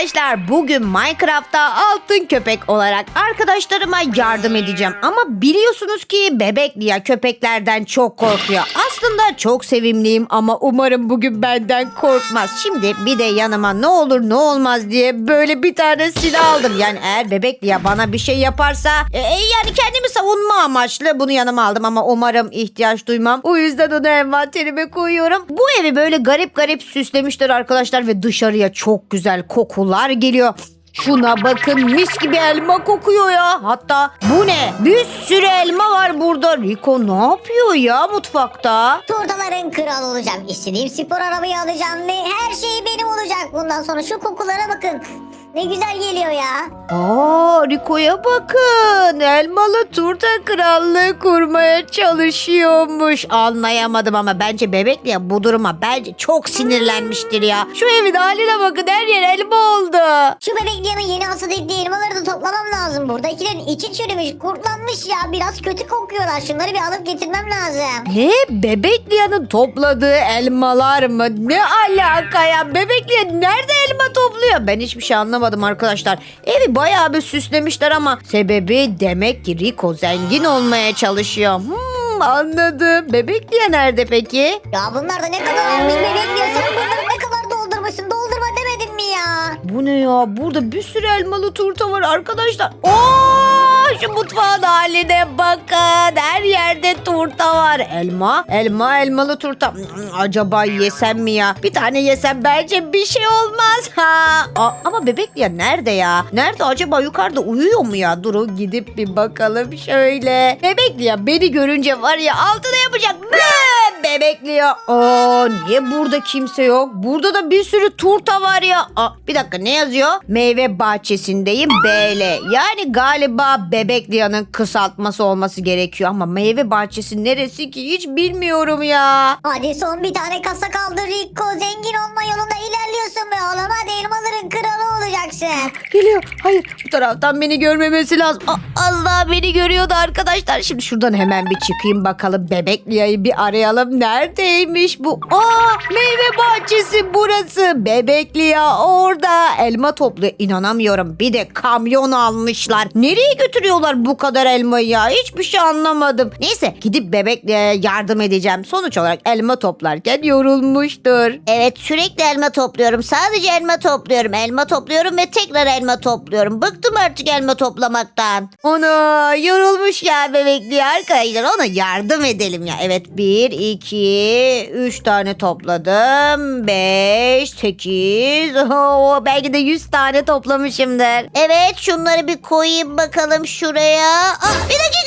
arkadaşlar bugün Minecraft'ta altın köpek olarak arkadaşlarıma yardım edeceğim. Ama biliyorsunuz ki bebek Lia köpeklerden çok korkuyor. Aslında çok sevimliyim ama umarım bugün benden korkmaz. Şimdi bir de yanıma ne olur ne olmaz diye böyle bir tane silah aldım. Yani eğer bebek Lia bana bir şey yaparsa e, e, yani kendimi savunma amaçlı bunu yanıma aldım ama umarım ihtiyaç duymam. O yüzden onu envanterime koyuyorum. Bu evi böyle garip garip süslemişler arkadaşlar ve dışarıya çok güzel kokular geliyor. Şuna bakın mis gibi elma kokuyor ya. Hatta bu ne? Bir sürü elma var burada. Rico ne yapıyor ya mutfakta? Turdaların kralı olacağım. İstediğim spor arabayı alacağım ve her şey benim olacak. Bundan sonra şu kokulara bakın. Ne güzel geliyor ya. Aa Rico'ya bakın. Elmalı turta krallığı kurmaya çalışıyormuş. Anlayamadım ama bence bebek ya bu duruma bence çok sinirlenmiştir ya. Şu evin haline bakın her yer elma oldu. Şu bebekliğinin yeni hasat ettiği elmaları da toplamam lazım. Buradakilerin içi çürümüş, kurtlanmış ya. Biraz kötü kokuyorlar. Şunları bir alıp getirmem lazım. Ne? Bebekliyanın topladığı elmalar mı? Ne alaka ya? Bebekliya nerede elma topluyor? Ben hiçbir şey anlamadım arkadaşlar. Evi bayağı bir süslemişler ama sebebi demek ki Rico zengin olmaya çalışıyor. Hmm, anladım. Bebekliya nerede peki? Ya bunlar da ne kadar olmuş bebekliyor. Sen bunları ne kadar doldurmuşsun? Doldurma demedim mi ya? Bu ne ya? Burada bir sürü elmalı turta var arkadaşlar. Oo, şu mutfağın haline bakın. Her yerde turta var. Elma, elma, elmalı turta. Acaba yesem mi ya? Bir tane yesem bence bir şey olmaz. Ha. Aa, ama bebek ya nerede ya? Nerede acaba yukarıda uyuyor mu ya? Durun gidip bir bakalım şöyle. Bebekli ya beni görünce var ya altına yapacak. Bı! Bebekli ya. Aa, niye burada kimse yok? Burada da bir sürü turta var ya. Aa, bir dakika ne yazıyor? Meyve bahçesindeyim BL. Yani galiba Bebeklia'nın kısaltması olması gerekiyor ama meyve bahçesi neresi ki hiç bilmiyorum ya. Hadi son bir tane kasa kaldı Rico. Zengin olma yolunda ilerliyorsun be oğlum. Olacaksın. Geliyor. Hayır bu taraftan beni görmemesi lazım. A- az daha beni görüyordu arkadaşlar. Şimdi şuradan hemen bir çıkayım bakalım. Bebeklia'yı bir arayalım. Neredeymiş bu? Aa meyve bahçesi burası. Bebeklia orada. Elma topluyor. İnanamıyorum. Bir de kamyon almışlar. Nereye götürüyorlar bu kadar elmayı ya? Hiçbir şey anlamadım. Neyse gidip Bebeklia'ya yardım edeceğim. Sonuç olarak elma toplarken yorulmuştur. Evet sürekli elma topluyorum. Sadece elma topluyorum. Elma topluyorum ve tekrar elma topluyorum. Bıktım artık elma toplamaktan. Ona yorulmuş ya bebekli arkadaşlar ona yardım edelim ya. Evet 1, 2, 3 tane topladım. 5, 8, oh, belki de 100 tane toplamışımdır. Evet şunları bir koyayım bakalım şuraya. Ah, bir dakika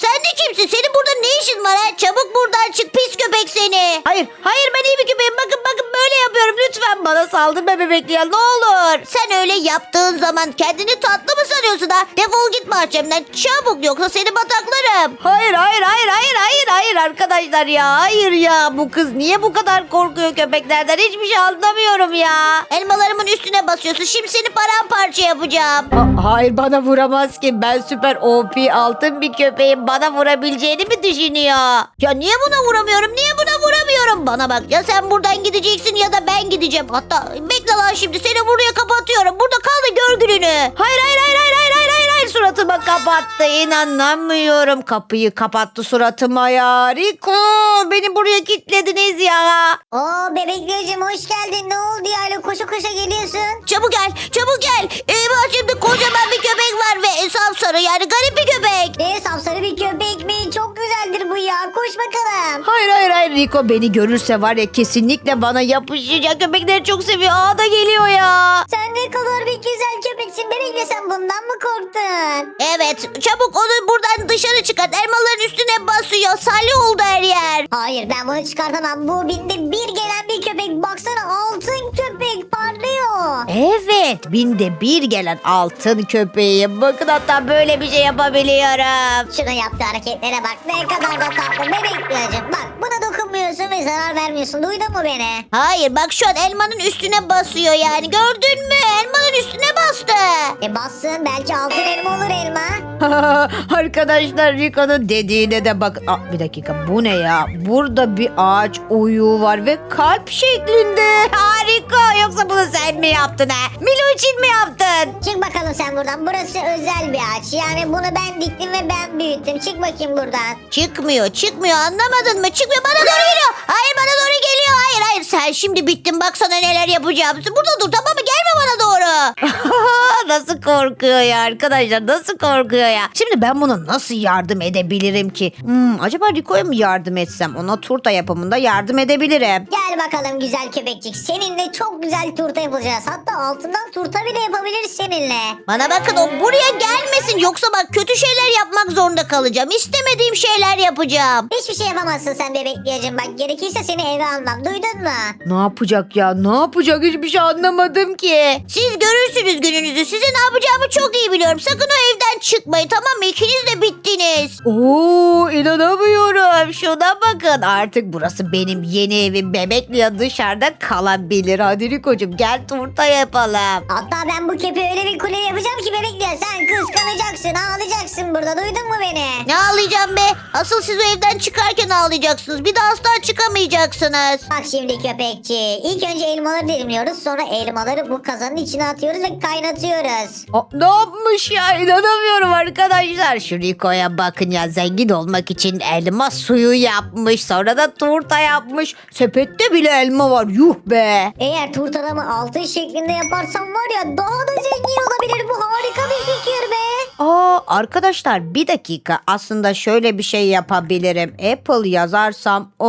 sen de kimsin? Senin burada ne işin var ha? Çabuk buradan çık pis köpek seni. Hayır hayır ben iyi bir köpeğim bakın bakın böyle yapıyorum lütfen bana saldırma bebekli ya ne olur. Sen öyle yaptığın zaman kendini tatlı mı sanıyorsun ha? Defol git bahçemden çabuk yoksa seni bataklarım. Hayır hayır hayır hayır hayır hayır arkadaşlar ya hayır ya bu kız niye bu kadar korkuyor köpeklerden hiçbir şey anlamıyorum ya. Elmalarımın üstüne basıyorsun şimdi seni paramparça yapacağım. Ha- hayır bana vuramaz ki ben süper OP altın bir köpeğim bana vurabileceğini mi düşünüyor? Ya niye buna vuramıyorum? Niye buna vuramıyorum? Bana bak ya sen buradan gideceksin ya da ben gideceğim. Hatta bekle lan şimdi seni buraya kapatıyorum. Burada kal da gör gününü. Hayır hayır hayır hayır hayır hayır hayır hayır suratıma kapattı inanamıyorum kapıyı kapattı suratıma ya Rico beni buraya kilitlediniz ya Oo bebekliyocum hoş geldin. Ne oldu ya? Öyle koşa koşa geliyorsun. Çabuk gel çabuk gel. Ee, bahçemde kocaman bir köpek var ve sarı yani garip bir köpek. Ne sapsarı bir köpek mi? Çok güzeldir bu ya. Koş bakalım. Hayır hayır hayır Rico beni görürse var ya kesinlikle bana yapışacak köpekleri çok seviyor Aa da geliyor ya Sen ne kadar bir güzel köpeksin. Bebekle sen bundan mı korktun? Evet çabuk onu buradan dışarı çıkart. Elmaların üstüne basıyor. Salih oldu her yer. Hayır ben bunu çıkartamam. Bu binde bir gelen bir köpek. Baksana altın köpek parlıyor. Evet binde bir gelen altın köpeği bakın hatta böyle bir şey yapabiliyorum Şuna yaptığı hareketlere bak. Ne kadar da tatlı. Bebekliyocum bak buna dokunmuyorsun ve zarar vermiyorsun. Duydun mu beni? Hayır bak şu an elmanın üstüne basıyor yani gördün mü? Elmanın üstüne bastı. E bassın belki altın elma olur elma. Arkadaşlar Rico'nun dediğine de bak. Aa, bir dakika bu ne ya? Burada bir ağaç uyuğu var ve kalp şeklinde. Harika. Yoksa bunu sen mi yaptın ha? Milo için mi yaptın? Çık bakalım sen buradan. Burası özel bir ağaç. Yani bunu ben diktim ve ben büyüttüm. Çık bakayım buradan. Çıkmıyor çıkmıyor anlamadın mı? Çıkmıyor bana doğru geliyor. Hayır bana doğru geliyor. Hayır hayır sen şimdi bittin bak sana neler yapacağım. Burada dur tamam mı? Gelme bana doğru. nasıl korkuyor ya arkadaşlar nasıl korkuyor ya. Şimdi ben buna nasıl yardım edebilirim ki? Hmm, acaba Rico'ya mı yardım etsem? Ona turta yapımında yardım edebilirim. Gel bakalım güzel köpekçik. Seninle çok güzel turta yapacağız. Hatta altından turta bile yapabiliriz seninle. Bana bakın o buraya gelmesin. Yoksa bak kötü şeyler yapmak zorunda kalacağım. İstemediğim şeyler yapacağım. Hiçbir şey yapamazsın sen bebek diyeceğim. Bak gerekirse seni eve almam. Duydun mu? Ne yapacak ya? Ne yapacak? Hiçbir şey anlamadım ki. Siz görürsünüz gününüzü. Size ne yapacağımı çok iyi biliyorum. Sakın o evden çıkmayın tamam mı? İkiniz de bittiniz. Oo inanamıyorum. Şuna bakın. Artık burası benim yeni evim. Bebekle dışarıda kalabilir. Hadi Riko'cum gel turta yapalım. Hatta ben bu köpeğe öyle bir kule yapacağım ki bebek diyor. Sen kıskanacaksın ağlayacaksın burada. Duydun mu beni? Ne ağlayacağım be? Asıl siz o evden çıkarken ağlayacaksınız. Bir daha asla çıkamayacaksınız. Bak şimdi köpekçi. İlk önce elmaları dilimliyoruz. Sonra elmaları bu kazanın içine atıyoruz ve kaynatıyoruz. Aa, ne yapmış ya? İnanamıyorum arkadaşlar. Şu Riko'ya bakın ya zengin olmak için elma suyu yapmış. Sonra da turta yapmış. Sepette bile elma var. Yuh be. Eğer turtalamı altın şeklinde yaparsam var ya daha da zengin olabilir. Bu harika bir fikir be. Aa arkadaşlar bir dakika aslında şöyle bir şey yapabilirim. Apple yazarsam o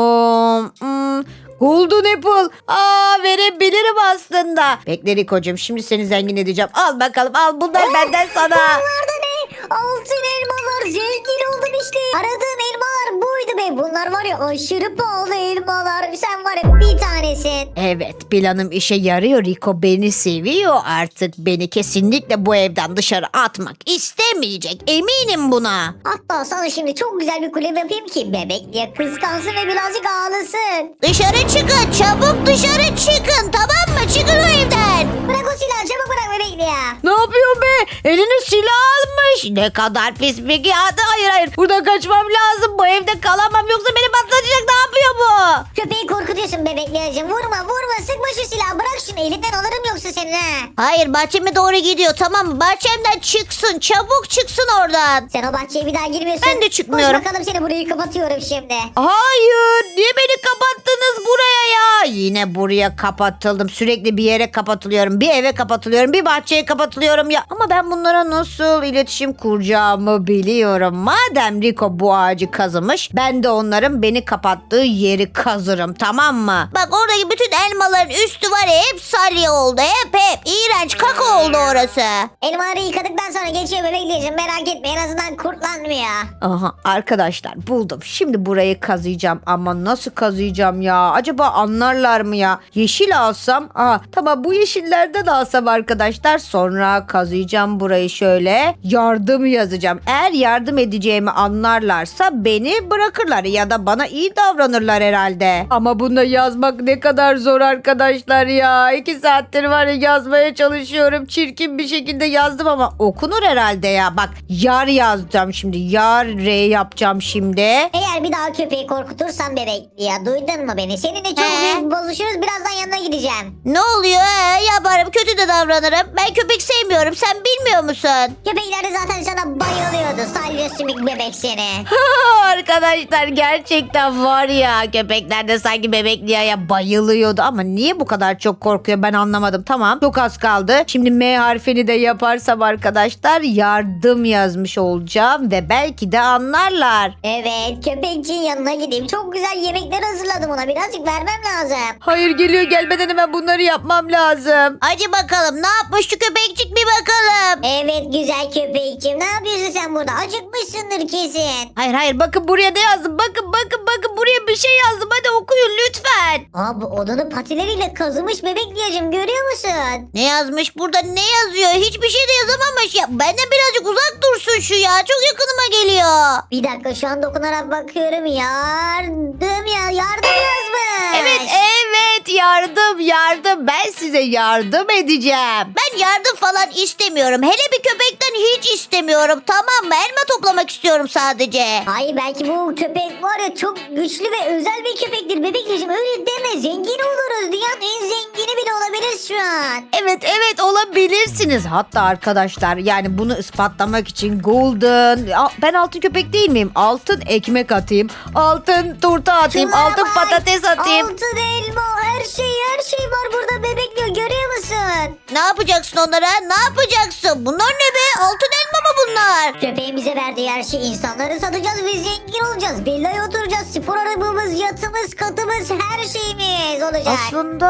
hmm, Golden Apple. Aa verebilirim aslında. Bekle Riko'cum şimdi seni zengin edeceğim. Al bakalım al bunlar benden sana. Bunlar da ne? Altın elmalar. Zengin oldum işte. Aradığım elmalar buydu be. Bunlar var ya aşırı pahalı elmalar. Sen var ya bir tanesin. Evet planım işe yarıyor. Rico beni seviyor artık. Beni kesinlikle bu evden dışarı atmak istemeyecek. Eminim buna. Hatta sana şimdi çok güzel bir kulüp yapayım ki bebek diye kıskansın ve birazcık ağlasın. Dışarı çıkın. Çabuk dışarı çıkın. Tamam mı? Çıkın o evden. Bırak o silahı çabuk bırak bebek diye. Ne yapıyorsun be? Eline silah almış. Ne kadar pis bir kağıdı. Hayır hayır. Buradan kaçmam lazım. Bu evde kalamam. Yoksa beni patlatacak. Ne yapıyor bu? Köpeği korkutuyorsun bebeklercim. Vurma vurma sıkma şu silahı. Bırak şunu elinden alırım yoksa seni ha. Hayır bahçeme doğru gidiyor tamam mı? Bahçemden çıksın. Çabuk çıksın oradan. Sen o bahçeye bir daha girmiyorsun. Ben de çıkmıyorum. Koş bakalım seni burayı kapatıyorum şimdi. Hayır. Niye beni kapattınız buraya ya? Yine buraya kapatıldım. Sürekli bir yere kapatılıyorum. Bir eve kapatılıyorum. Bir bahçeye kapatılıyorum ya. Ama ben bunlara nasıl iletişim kuracağımı biliyorum. Madem Rico bu ağacı kazımış. Ben de onların beni kapattığı yeri kazırım. Tamam mı? Bak oradaki bütün elmaların üstü var ya hep salya oldu. Hep hep. İğrenç kaka oldu orası. Elmaları yıkadıktan sonra geçiyor bebekleyeceğim. Merak etme en azından kurtlanmıyor. Aha arkadaşlar buldum. Şimdi burayı kazıyacağım ama nasıl kazıyacağım ya? Acaba anlarlar mı ya? Yeşil alsam. Aa tamam bu yeşillerden alsam arkadaşlar. Sonra kazıyacağım burayı şöyle. Yardım yazacağım. Eğer yardım edeceğimi anlarlarsa beni bırakırlar ya da bana iyi davranırlar herhalde. Ama bunda yazmak ne kadar zor arkadaşlar ya. İki saattir var ya yazmaya çalışıyorum. Çirkin bir şekilde yazdım ama okunur herhalde ya. Bak yar yazacağım şimdi. Yar R yapacağım şimdi. Eğer bir daha köpeği korkutursan bebek ya duydun mu beni? Seninle çok büyük bozuşuruz birazdan yanına gideceğim. Ne oluyor? Ee, yaparım kötü de davranırım. Ben köpek sevmiyorum. Sen bilmiyor musun? Köpekler de zaten sana bayılıyordu. Sümük bebek seni. Arkadaşlar gerçekten var ya köpekler de sanki bebek Lia'ya bayılıyordu ama niye bu kadar çok korkuyor ben anlamadım. Tamam çok az kaldı. Şimdi M harfini de yaparsam arkadaşlar yardım yazmış olacağım ve belki de anlarlar. Evet köpekçinin yanına gideyim. Çok güzel yemekler hazırladım ona. Birazcık vermem lazım. Hayır geliyor gelmeden hemen bunları yapmam lazım. Hadi bakalım ne yapmış şu köpekçik bir bakalım. Evet güzel köpekçim. Ne yapıyorsun sen burada? Acıkmışsındır kesin. Hayır hayır bakın buraya ne yazdım. Bakın bakın bakın buraya bir şey yazdım. Hadi okuyun lütfen. Aa bu odanı patileriyle kazımış bebek diyeceğim. Görüyor musun? Ne yazmış. Burada ne yazıyor? Hiçbir şey de yazamamış. Ya benden birazcık uzak dursun şu ya. Çok yakınıma geliyor. Bir dakika şu an dokunarak bakıyorum. Yardım ya yardım yazmış. Evet evet yardım yardım ben size yardım edeceğim. Ben yardım falan istemiyorum. Hele bir köpekten hiç istemiyorum. Tamam mı? Elma toplamak istiyorum sadece. Hayır belki bu köpek var ya çok güçlü ve özel bir köpektir. Bebekleşim öyle deme. Zengin oluruz. Dünyanın en zengini bile olabiliriz şu an. Evet evet olabilirsiniz. Hatta arkadaşlar yani bunu ispatlamak için golden ben altın köpek değil miyim? Altın ekmek atayım. Altın turta atayım. Şunlara altın bak. patates atayım. Altın elma her şey her şey var burada bebekliyor görüyor musun? Ne yapacaksın onlara? Ne yapacaksın? Bunlar ne be? Altın elma mı bunlar? Köpeğin bize verdiği her şey insanları satacağız ve zengin olacağız. Villaya oturacağız. Spor arabamız, yatımız, katımız her şeyimiz olacak. Aslında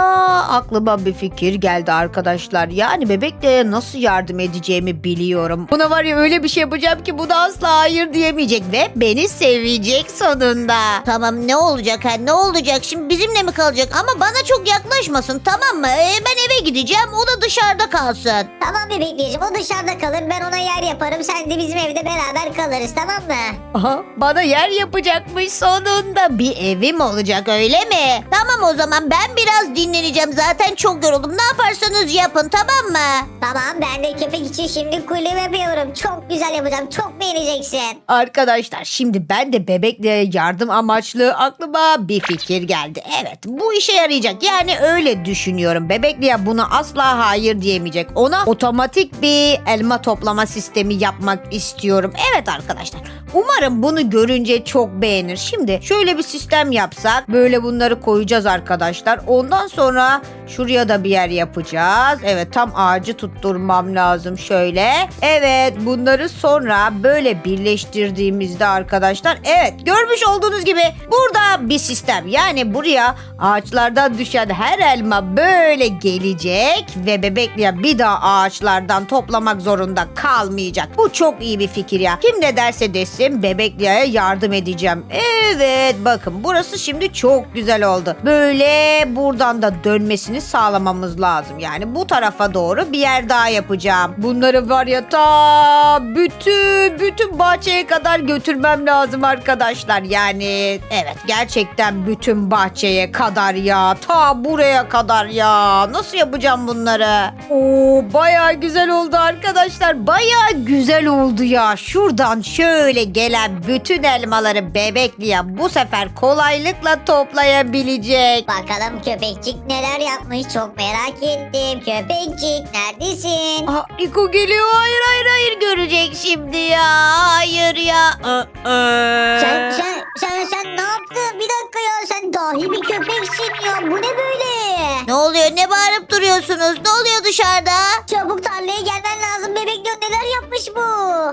aklıma bir fikir geldi arkadaşlar. Yani bebekle nasıl yardım edeceğimi biliyorum. Buna var ya öyle bir şey yapacağım ki bu da asla hayır diyemeyecek ve beni sevecek sonunda. Tamam ne olacak ha ne olacak şimdi bizimle mi kalacak ama bana çok yaklaşmasın tamam mı Ee, ben eve gideceğim o da dışarıda kalsın Tamam bebekleyeceğim o dışarıda kalır ben ona yer yaparım sen de bizim evde beraber kalırız tamam mı? Aha, bana yer yapacakmış sonunda. Bir evim olacak öyle mi? Tamam o zaman ben biraz dinleneceğim zaten çok yoruldum ne yaparsanız yapın tamam mı Tamam ben de köpek için şimdi kulüp yapıyorum. Çok güzel yapacağım çok beğeneceksin. Arkadaşlar şimdi ben de bebekle yardım amaçlı aklıma bir fikir geldi. Evet bu işe yarayacak. Yani öyle düşünüyorum. Bebekliye buna asla hayır diyemeyecek. Ona otomatik bir elma toplama sistemi yapmak istiyorum. Evet arkadaşlar. Umarım bunu görünce çok beğenir. Şimdi şöyle bir sistem yapsak. Böyle bunları koyacağız arkadaşlar. Ondan sonra şuraya da bir yer yapacağız. Evet tam ağacı tutturmam lazım şöyle. Evet bunları sonra böyle birleştirdiğimizde arkadaşlar evet görmüş olduğunuz gibi burada bir sistem. Yani buraya ağaçlardan düşen her elma böyle gelecek ve bebekliye bir daha ağaçlardan toplamak zorunda kalmayacak. Bu çok iyi bir fikir ya. Kim ne derse desin bebekliğe yardım edeceğim. Evet bakın burası şimdi çok güzel oldu. Böyle buradan da dönmesini sağlamamız lazım. Yani bu tarafa doğru bir yer daha yapacağım. Bunları var ya ta bütün bütün bahçeye kadar götürmem lazım arkadaşlar. Yani evet gerçekten bütün bahçeye kadar ya. Ta buraya kadar ya. Nasıl yapacağım bunları? Oo baya güzel oldu arkadaşlar. Baya güzel oldu ya. Şuradan şöyle gelen bütün elmaları bebekliye bu sefer kolaylıkla toplayabilecek. Bakalım köpekçik neler yapmış çok merak ettim. Köpekçik neredesin? Aa, Liko geliyor. Hayır hayır hayır görecek şimdi ya. Hayır ya. Aa, aa. Sen, sen, sen, sen ne yaptın? Bir dakika ya sen dahi bir köpeksin ya. Bu ne böyle? ne oluyor ne bağırıp duruyorsunuz ne oluyor dışarıda Çabuk tarlaya gelmen lazım. Bebek diyor neler yapmış bu?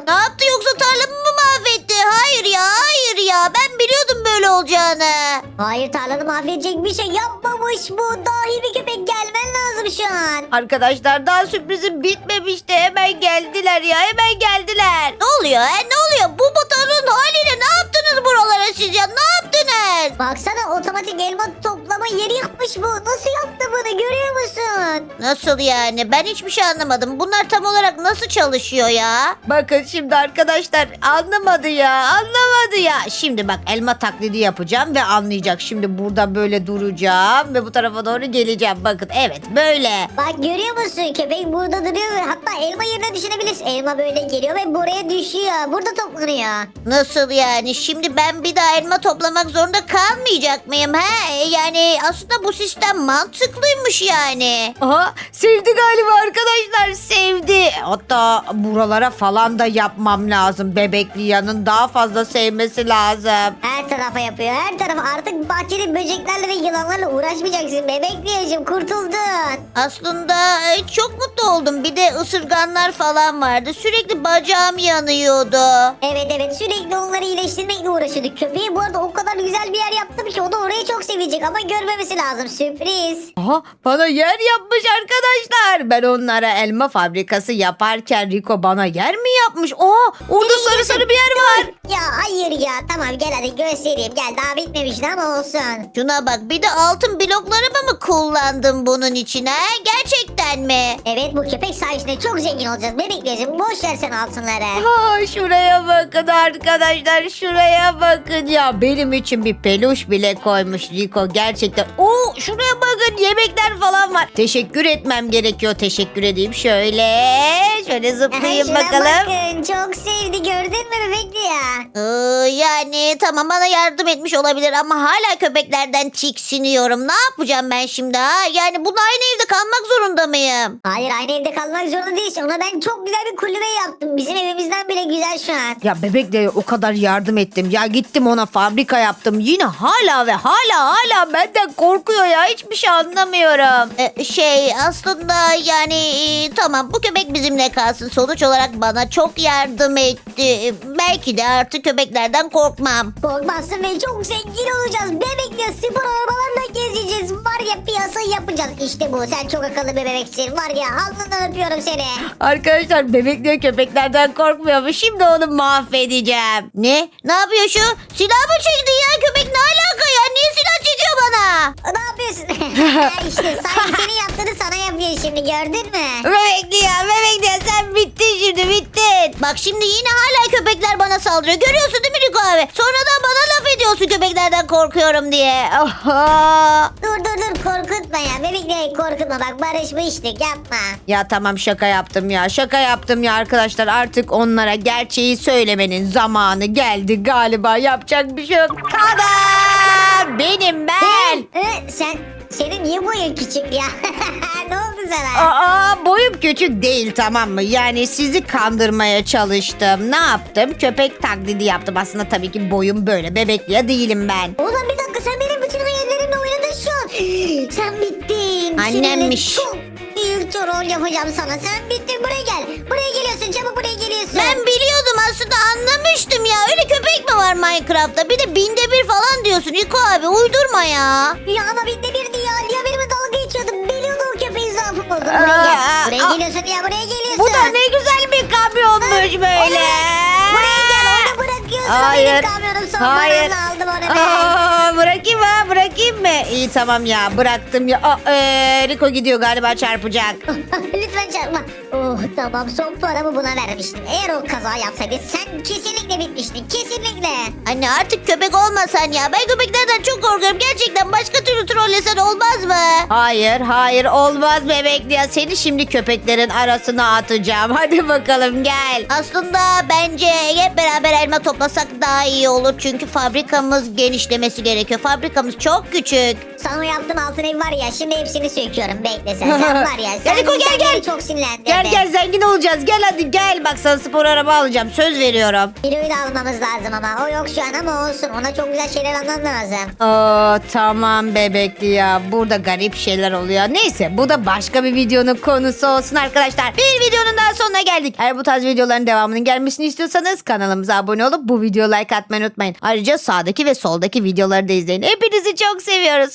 ne yaptı yoksa tarlamı mı mahvetti hayır ya hayır ya ben biliyordum böyle olacağını Hayır tarlanı mahvedecek bir şey yapmamış bu. Dahi bir köpek gelmen lazım şu an. Arkadaşlar daha sürprizim bitmemişti. Hemen geldiler ya. Hemen geldiler. ne oluyor he ne oluyor bu batarın haliyle ne yaptınız buralara siz ya ne yaptınız Baksana otomatik elma toplama yeri yapmış bu. Nasıl yaptı bunu görüyor musun? Nasıl yani? Ben hiçbir şey anlamadım. Bunlar tam olarak nasıl çalışıyor ya? Bakın şimdi arkadaşlar anlamadı ya. Anlamadı ya. Şimdi bak elma taklidi yapacağım ve anlayacak. Şimdi burada böyle duracağım ve bu tarafa doğru geleceğim. Bakın evet böyle. Bak görüyor musun? Köpek burada duruyor. Hatta elma yerine düşünebilirsin. Elma böyle geliyor ve buraya düşüyor. Burada toplanıyor. Nasıl yani? Şimdi ben bir daha elma toplamak zorunda kalmayacak mıyım? He? Yani aslında bu sistem mantıklıymış yani. Aha sevdi galiba arkadaşlar sevdi. Hatta buralara falan da yapmam lazım. Bebekli yanın daha fazla sevmesi lazım. Her tarafa yapıyor. Her tarafa. Artık bahçede böceklerle ve yılanlarla uğraşmayacaksın. Bebek diyeceğim kurtuldun. Aslında e, çok mutlu oldum. Bir de ısırganlar falan vardı. Sürekli bacağım yanıyordu. Evet evet sürekli onları iyileştirmekle uğraşıyorduk. Köpeği bu arada o kadar güzel bir yer yaptım ki o da orayı çok sevecek ama görmemesi lazım. Sürpriz. Aha bana yer yapmış arkadaşlar. ben onlara elma fabrikası yaparken Rico bana yer mi yapmış? Aa orada sarı sarı bir yer var. Ya hayır ya tamam gel hadi göstereyim gel daha bitmemişti ama olsun. Şuna bak bir de altın bloklarımı mı kullandın bunun içine? Gerçekten mi? Evet bu köpek sayesinde çok zengin olacağız bebek gözüm boş ver sen altınları. Ha, şuraya bakın arkadaşlar şuraya bakın ya benim için bir peluş bile koymuş Rico gerçekten. Oo şuraya bakın yemekler falan var. Teşekkür etmem gerekiyor teşekkür edeyim şöyle şöyle zıplayayım Şuna bakalım. bakın çok sevdi gördün mü bebekli ya. Ee, yani tamam bana yardım etmiş olabilir ama hala köpeklerden tiksiniyorum. Ne yapacağım ben şimdi ha? Yani bunun aynı evde kalmak zorunda mıyım? Hayır aynı evde kalmak zorunda değilsin ona ben çok güzel bir kulübe yaptım bizim evimizden bile güzel şu an. Ya bebekle o kadar yardım ettim. Ya gittim ona fabrika yaptım. Yine hala ve hala hala benden korkuyor ya. Hiçbir şey anlamıyorum. Ee, şey aslında yani e, tamam bu köpek bizimle kalsın. Sonuç olarak bana çok yardım etti. Belki de artık köpeklerden korkmam. Korkmazsın ve çok zengin olacağız. Bebekle spor arabalarla gezeceğiz. Var ya piyasa yapacağız. İşte bu. Sen çok akıllı bir bebeksin. Var ya alnından öpüyorum seni. Arkadaşlar bebek diyor köpeklerden korkmuyormuş. Şimdi onu mahvedeceğim. Ne? Ne yapıyor şu? Silah mı çekti ya? Köpek ne bana? Ne yapıyorsun? işte sahibi senin yaptığını sana yapıyor şimdi gördün mü? Bebek diyor bebek diyor sen bittin şimdi bittin. Bak şimdi yine hala köpekler bana saldırıyor. Görüyorsun değil mi Riko abi? Sonradan bana laf ediyorsun köpeklerden korkuyorum diye. Aha. Dur dur dur korkutma ya. Bebekle korkutma bak barışmıştık yapma. Ya tamam şaka yaptım ya şaka yaptım ya arkadaşlar artık onlara gerçeği söylemenin zamanı geldi galiba yapacak bir şey yok. Kadar benim ben. Ee, sen senin niye boyun küçük ya? ne oldu sana? Aa boyum küçük değil tamam mı? Yani sizi kandırmaya çalıştım. Ne yaptım? Köpek taklidi yaptım. Aslında tabii ki boyum böyle. Bebekliye değilim ben. Oğlum bir dakika sen benim bütün hayallerimle oynadın şu an. Sen bittin. Annemmiş. Seninle Çok büyük rol yapacağım sana. Sen bittin buraya gel. Buraya geliyorsun çabuk buraya geliyorsun. Ben biliyordum aslında anlamıştım ya. Öyle köpek mi var Minecraft'ta? Bir de binde bir falan diyorsun Riko abi uydurma ya. Ya ama binde bir değil oldu. Buraya gel. Buraya geliyorsun ya buraya geliyorsun. Bu da ne güzel bir kamyonmuş böyle. Buraya gel orada bırakıyorsun. Hayır. Benim kamyonum son Hayır. aldım onu ben. Aa, bırakayım ha bırakayım mı? İyi tamam ya bıraktım ya. Aa, ee, Rico gidiyor galiba çarpacak. Lütfen çarpma. Oh tamam son paramı buna vermiştim. Eğer o kaza yapsaydı sen kesinlikle bitmiştin. Kesinlikle. Anne artık köpek olmasan ya. Ben köpeklerden çok korkuyorum. Gerçekten başka türlü trollesen olmaz mı? Hayır hayır olmaz bebek ya. Seni şimdi köpeklerin arasına atacağım. Hadi bakalım gel. Aslında bence hep beraber elma toplasak daha iyi olur. Çünkü fabrikamız genişlemesi gerekiyor. Fabrikamız çok küçük. Sana yaptığım altın ev var ya şimdi hepsini söküyorum. Bekle sen. Sen var ya. Sen, Gel Niko, gel, sen gel. beni çok sinirlendirdin. Gel gel zengin olacağız. Gel hadi gel. Bak sana spor araba alacağım. Söz veriyorum. Kiloyu da almamız lazım ama. O yok şu an ama olsun. Ona çok güzel şeyler almam lazım. Oo, tamam bebekli ya. Burada garip şeyler oluyor. Neyse bu da başka bir videonun konusu olsun arkadaşlar. Bir videonun daha sonuna geldik. Eğer bu tarz videoların devamının gelmesini istiyorsanız kanalımıza abone olup bu videoya like atmayı unutmayın. Ayrıca sağdaki ve soldaki videoları da izleyin. Hepinizi çok seviyoruz.